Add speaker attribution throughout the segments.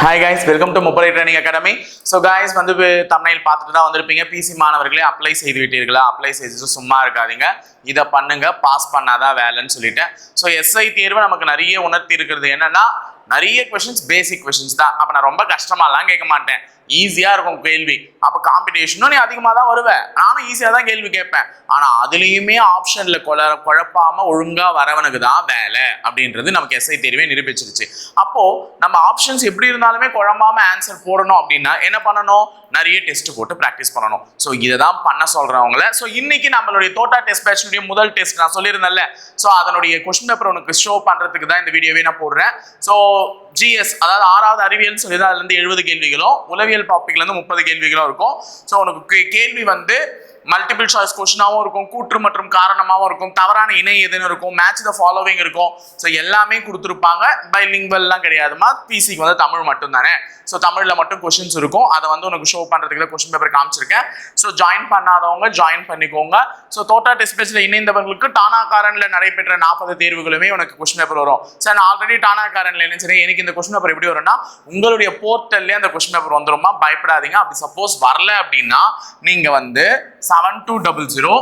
Speaker 1: Hi guys welcome to முப்படை training academy so guys வந்து தமிழில் பார்த்துட்டு தான் வந்திருப்பீங்க. பிசி மாணவர்களே அப்ளை செய்து விட்டீர்களா அப்ளை செய்து சும்மா இருக்காதீங்க. இதை பண்ணுங்க பாஸ் பண்ணாதான் வேலைன்னு சொல்லிட்டேன் ஸோ எஸ்ஐ தேர்வு நமக்கு நிறைய உணர்த்தி இருக்கிறது. என்னன்னா நிறைய கொஷின்ஸ் பேசிக் கொஷின்ஸ் தான். அப்போ நான் ரொம்ப கஷ்டமாலாம் கேட்க மாட்டேன். ஈஸியாக இருக்கும் கேள்வி. அப்போ காம்படிஷனும் நீ அதிகமாக தான் வருவேன் நானும் ஈஸியாக தான் கேள்வி கேட்பேன். ஆனால் அதுலேயுமே ஆப்ஷனில் குழ குழப்பாமல் ஒழுங்காக வரவனுக்கு தான் வேலை அப்படின்றது நமக்கு எஸ்ஐ தேர்வே நிரூபிச்சிருச்சு. அப்போது நம்ம ஆப்ஷன்ஸ் எப்படி இருந்தாலுமே குழம்பாமல் ஆன்சர் போடணும் அப்படின்னா என்ன பண்ணணும்? நிறைய டெஸ்ட் போட்டு ப்ராக்டிஸ் பண்ணணும். ஸோ இதை தான் பண்ண சொல்கிறவங்கள ஸோ இன்னைக்கு நம்மளுடைய தோட்டா டெஸ்ட் பேட்சுடைய முதல் டெஸ்ட் நான் சொல்லியிருந்தேன்ல. ஸோ அதனுடைய கொஸ்டின் பேப்பர் உனக்கு ஷோ பண்ணுறதுக்கு தான் இந்த வீடியோவே நான் போடுறேன். ஸோ ஜிஎஸ் அதாவது ஆறாவது அறிவியல் சொல்லி தான் அதுலேருந்து எழுபது கேள்விகளும் உளவியல் டாபிக்லேருந்து முப்பது கேள்விகளும் இருக்கும். ஸோ உனக்கு கேள்வி வந்து மல்டிபிள் சாய்ஸ் கொஸ்டினாகவும் இருக்கும் கூற்று மற்றும் காரணமாகவும் இருக்கும் தவறான இணை எதுன்னு இருக்கும் மேட்ச் த ஃபாலோவிங் இருக்கும். ஸோ எல்லாமே கொடுத்துருப்பாங்க. பை லிங்வல்லாம் கிடையாதுமா பிசிக்கு வந்து தமிழ் மட்டும் தானே ஸோ தமிழில் மட்டும் கொஷின்ஸ் இருக்கும். அதை வந்து உனக்கு ஷோ பண்ணுறதுக்குள்ள கொஷின் கொஸ்டின் பேப்பர் காமிச்சிருக்கேன். ஸோ ஜாயின் பண்ணாதவங்க ஜாயின் பண்ணிக்கோங்க. ஸோ தோட்டா டெஸ்ட் பேஜில் இணைந்தவர்களுக்கு டானாக்காரனில் நடைபெற்ற நாற்பது தேர்வுகளுமே உனக்கு கொஸ்டின் பேப்பர் வரும். சார் நான் ஆல்ரெடி டானாக்காரனில் என்ன சரி எனக்கு இந்த கொஸ்டின் பேப்பர் எப்படி வரும்னா உங்களுடைய போர்ட்டல்லே அந்த கொஸ்டின் பேப்பர் வந்துருமா பயப்படாதீங்க. அப்படி சப்போஸ் வரல அப்படின்னா நீங்கள் வந்து seven two double zero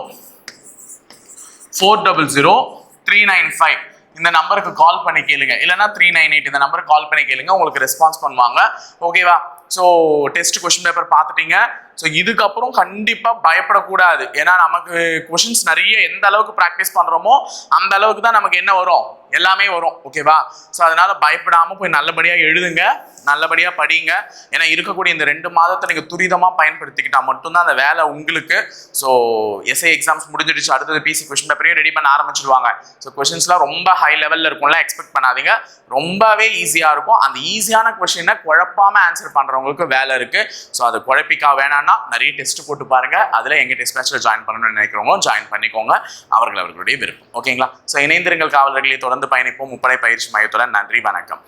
Speaker 1: four double zero three nine five இந்த நம்பருக்கு கால் பண்ணி கேளுங்க. இல்லைனா த்ரீ நைன் எயிட் இந்த நம்பருக்கு கால் பண்ணி கேளுங்க. உங்களுக்கு ரெஸ்பான்ஸ் பண்ணுவாங்க. ஓகேவா ஸோ டெஸ்ட் கொஸ்டின் பேப்பர் பார்த்துட்டீங்க. ஸோ இதுக்கப்புறம் கண்டிப்பாக பயப்படக்கூடாது. ஏன்னா நமக்கு கொஷின்ஸ் நிறைய எந்த அளவுக்கு ப்ராக்டிஸ் பண்ணுறோமோ அந்த அளவுக்கு தான் நமக்கு என்ன வரும்? எல்லாமே வரும் ஓகேவா ஸோ அதனால பயப்படாமல் போய் நல்லபடியாக எழுதுங்க நல்லபடியாக படிங்க. ஏன்னா இருக்கக்கூடிய இந்த ரெண்டு மாதத்தை நீங்கள் துரிதமாக பயன்படுத்திக்கிட்டால் மட்டும்தான் அந்த வேலை உங்களுக்கு ஸோ எஸ்ஐ எக்ஸாம்ஸ் முடிஞ்சிடுச்சு அடுத்தது பிசி கொஸ்டின் பேப்பரையும் ரெடி பண்ண ஆரம்பிச்சிடுவாங்க ஸோ கொஷின்ஸ்லாம் ரொம்ப ஹை லெவலில் இருக்கும்ல எக்ஸ்பெக்ட் பண்ணாதீங்க. ரொம்பவே ஈஸியாக இருக்கும். அந்த ஈஸியான கொஷினை குழப்பாமல் ஆன்சர் பண்ணுறவங்களுக்கு வேலை இருக்குது ஸோ அது குழப்பிக்கா வேணாம்னா நிறைய டெஸ்ட் போட்டு பாருங்கள் அதில் எங்கள் டெஸ்ட் ஜாயின் பண்ணணும்னு நினைக்கிறவங்க ஜாயின் பண்ணிக்கோங்க. அவர்கள் அவர்களுடைய விருப்பம். ஓகேங்களா ஸோ இணைந்திருங்கள் காவலர்களை. தொடர்ந்து தொடர்ந்து பயணிப்போம் முப்படை பயிற்சி மையத்துடன் நன்றி வணக்கம்.